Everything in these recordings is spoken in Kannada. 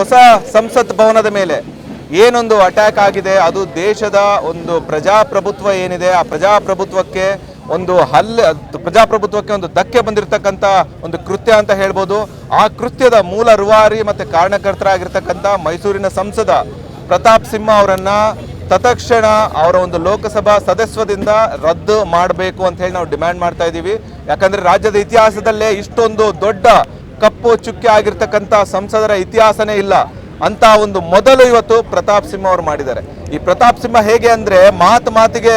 ಹೊಸ ಸಂಸತ್ ಭವನದ ಮೇಲೆ ಏನೊಂದು ಅಟ್ಯಾಕ್ ಆಗಿದೆ? ಅದು ದೇಶದ ಒಂದು ಪ್ರಜಾಪ್ರಭುತ್ವ ಏನಿದೆ? ಆ ಪ್ರಜಾಪ್ರಭುತ್ವಕ್ಕೆ ಒಂದು ಹಲ್ಲೆ, ಪ್ರಜಾಪ್ರಭುತ್ವಕ್ಕೆ ಒಂದು ಧಕ್ಕೆ ಬಂದಿರತಕ್ಕಂಥ ಒಂದು ಕೃತ್ಯ ಅಂತ ಹೇಳ್ಬೋದು. ಆ ಕೃತ್ಯದ ಮೂಲ ರುವಾರಿ ಮತ್ತು ಕಾರಣಕರ್ತರಾಗಿರ್ತಕ್ಕಂಥ ಮೈಸೂರಿನ ಸಂಸದ ಪ್ರತಾಪ್ ಸಿಂಹ ಅವರನ್ನ ತತ್ಕ್ಷಣ ಅವರ ಒಂದು ಲೋಕಸಭಾ ಸದಸ್ಯದಿಂದ ರದ್ದು ಮಾಡಬೇಕು ಅಂತ ಹೇಳಿ ನಾವು ಡಿಮ್ಯಾಂಡ್ ಮಾಡ್ತಾ ಇದ್ದೀವಿ. ಯಾಕಂದ್ರೆ ರಾಜ್ಯದ ಇತಿಹಾಸದಲ್ಲೇ ಇಷ್ಟೊಂದು ದೊಡ್ಡ ಕಪ್ಪು ಚುಕ್ಕೆ ಆಗಿರ್ತಕ್ಕಂಥ ಸಂಸದರ ಇತಿಹಾಸನೇ ಇಲ್ಲ. ಅಂತ ಒಂದು ಮೊದಲು ಇವತ್ತು ಪ್ರತಾಪ್ ಸಿಂಹ ಅವರು ಮಾಡಿದ್ದಾರೆ. ಈ ಪ್ರತಾಪ್ ಸಿಂಹ ಹೇಗೆ ಅಂದ್ರೆ ಮಾತು ಮಾತಿಗೆ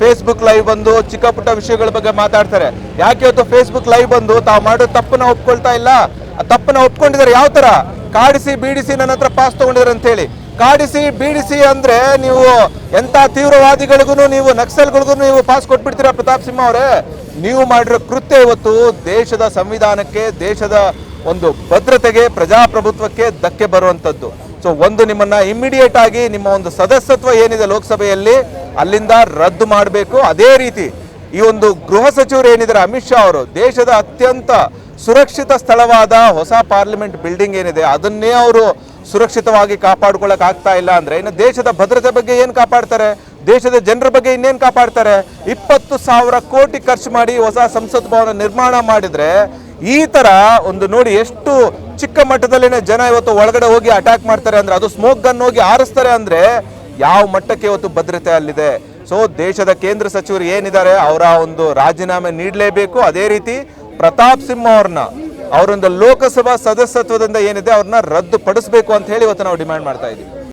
ಫೇಸ್ಬುಕ್ ಲೈವ್ ಬಂದು ಚಿಕ್ಕ ಪುಟ್ಟ ವಿಷಯಗಳ ಬಗ್ಗೆ ಮಾತಾಡ್ತಾರೆ. ಯಾಕೆ ಇವತ್ತು ಫೇಸ್ಬುಕ್ ಲೈವ್ ಬಂದು ತಾವು ಮಾಡೋ ತಪ್ಪನ್ನ ಒಪ್ಕೊಳ್ತಾ ಇಲ್ಲ? ಆ ತಪ್ಪನ್ನ ಒಪ್ಕೊಂಡಿದ್ದಾರೆ ಯಾವ ತರ? ಕಾಡಿಸಿ ಬೀಡಿಸಿ ನನ್ನ ಹತ್ರ ಪಾಸ್ ತಗೊಂಡಿದ್ದಾರೆ ಅಂತ ಹೇಳಿ. ಕಾಡಿಸಿ ಬೀಡಿಸಿ ಅಂದ್ರೆ ನೀವು ಎಂತ ತೀವ್ರವಾದಿಗಳಿಗೂ ನೀವು ನಕ್ಸಲ್ಗಳಿಗೂ ನೀವು ಪಾಸ್ ಕೊಟ್ಬಿಡ್ತೀರಾ ಪ್ರತಾಪ್ ಸಿಂಹ ಅವರೇ? ನೀವು ಮಾಡಿರೋ ಕೃತ್ಯ ಇವತ್ತು ದೇಶದ ಸಂವಿಧಾನಕ್ಕೆ, ದೇಶದ ಒಂದು ಭದ್ರತೆಗೆ, ಪ್ರಜಾಪ್ರಭುತ್ವಕ್ಕೆ ಧಕ್ಕೆ ಬರುವಂಥದ್ದು. ಸೊ ಒಂದು ನಿಮ್ಮನ್ನ ಇಮಿಡಿಯೇಟ್ ಆಗಿ ನಿಮ್ಮ ಒಂದು ಸದಸ್ಯತ್ವ ಏನಿದೆ ಲೋಕಸಭೆಯಲ್ಲಿ, ಅಲ್ಲಿಂದ ರದ್ದು ಮಾಡಬೇಕು. ಅದೇ ರೀತಿ, ಈ ಒಂದು ಗೃಹ ಸಚಿವರು ಏನಿದ್ದಾರೆ, ಅಮಿತ್ ಶಾ ಅವರು, ದೇಶದ ಅತ್ಯಂತ ಸುರಕ್ಷಿತ ಸ್ಥಳವಾದ ಹೊಸ ಪಾರ್ಲಿಮೆಂಟ್ ಬಿಲ್ಡಿಂಗ್ ಏನಿದೆ, ಅದನ್ನೇ ಅವರು ಸುರಕ್ಷಿತವಾಗಿ ಕಾಪಾಡ್ಕೊಳಕ್ ಆಗ್ತಾ ಇಲ್ಲ ಅಂದ್ರೆ, ಇನ್ನು ದೇಶದ ಭದ್ರತೆ ಬಗ್ಗೆ ಏನ್ ಕಾಪಾಡ್ತಾರೆ? ದೇಶದ ಜನರ ಬಗ್ಗೆ ಇನ್ನೇನ್ ಕಾಪಾಡ್ತಾರೆ? ಇಪ್ಪತ್ತು ಸಾವಿರ ಕೋಟಿ ಖರ್ಚು ಮಾಡಿ ಹೊಸ ಸಂಸತ್ ಭವನ ನಿರ್ಮಾಣ ಮಾಡಿದ್ರೆ ಈ ತರ ಒಂದು ನೋಡಿ ಎಷ್ಟು ಚಿಕ್ಕ ಮಟ್ಟದಲ್ಲಿನ ಜನ ಇವತ್ತು ಒಳಗಡೆ ಹೋಗಿ ಅಟ್ಯಾಕ್ ಮಾಡ್ತಾರೆ ಅಂದ್ರೆ ಅದು ಸ್ಮೋಕ್ ಗನ್ ಹೋಗಿ ಆರಿಸ್ತಾರೆ ಅಂದ್ರೆ ಯಾವ ಮಟ್ಟಕ್ಕೆ ಇವತ್ತು ಭದ್ರತೆ ಅಲ್ಲಿದೆ. ಸೊ ದೇಶದ ಕೇಂದ್ರ ಸಚಿವರು ಏನಿದ್ದಾರೆ? ಅವರ ಒಂದು ರಾಜೀನಾಮೆ ನೀಡಲೇಬೇಕು. ಅದೇ ರೀತಿ ಪ್ರತಾಪ್ ಸಿಂಹ ಅವ್ರನ್ನ, ಅವರೊಂದು ಲೋಕಸಭಾ ಸದಸ್ಯತ್ವದಿಂದ ಏನಿದೆ, ಅವ್ರನ್ನ ರದ್ದುಪಡಿಸಬೇಕು ಅಂತ ಹೇಳಿ ಇವತ್ತು ನಾವು ಡಿಮ್ಯಾಂಡ್ ಮಾಡ್ತಾ ಇದ್ದೀವಿ.